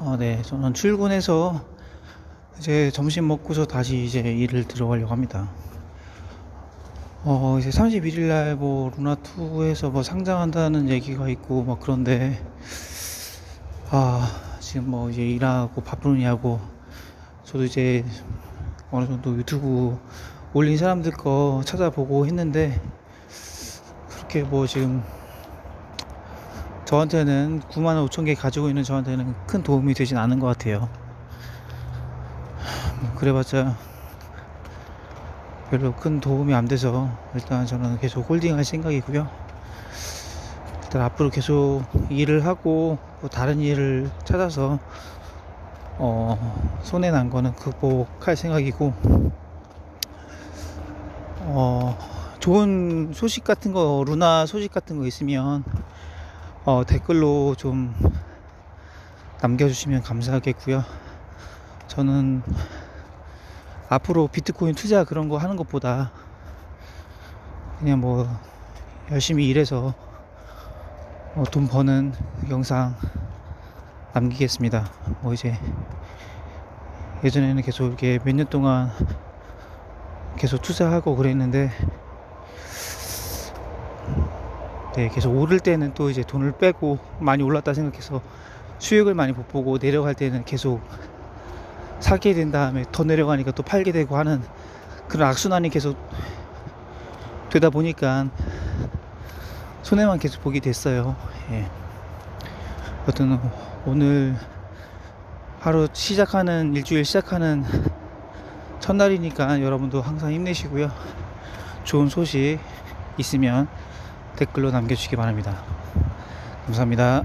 어, 네, 저는 출근해서 이제 점심 먹고서 다시 이제 일을 들어가려고 합니다. 어, 이제 31일 날뭐 루나 2에서 뭐 상장한다는 얘기가 있고 막 그런데 아, 지금 뭐 이제 일하고 바쁘냐고 저도 이제 어느 정도 유튜브 올린 사람들 거 찾아보고 했는데 그렇게 뭐 지금 저한테는 9만 5천 개 가지고 있는 저한테는 큰 도움이 되진 않은 것 같아요. 뭐 그래봤자 별로 큰 도움이 안 돼서 일단 저는 계속 홀딩할 생각이고요. 일단 앞으로 계속 일을 하고 뭐 다른 일을 찾아서 어 손해 난 거는 극복할 생각이고 어 좋은 소식 같은 거 루나 소식 같은 거 있으면 어, 댓글로 좀 남겨주시면 감사하겠고요. 저는 앞으로 비트코인 투자 그런 거 하는 것보다 그냥 뭐 열심히 일해서 어, 돈 버는 영상 남기겠습니다. 뭐 이제 예전에는 계속 이렇게 몇 년 동안 계속 투자하고 그랬는데 네, 계속 오를 때는 또 이제 돈을 빼고 많이 올랐다 생각해서 수익을 많이 못 보고 내려갈 때는 계속 사게 된 다음에 더 내려가니까 또 팔게 되고 하는 그런 악순환이 계속 되다 보니까 손해만 계속 보게 됐어요. 예. 여튼 오늘 하루 시작하는 일주일 시작하는 첫날이니까 여러분도 항상 힘내시고요. 좋은 소식 있으면 댓글로 남겨주시기 바랍니다. 감사합니다.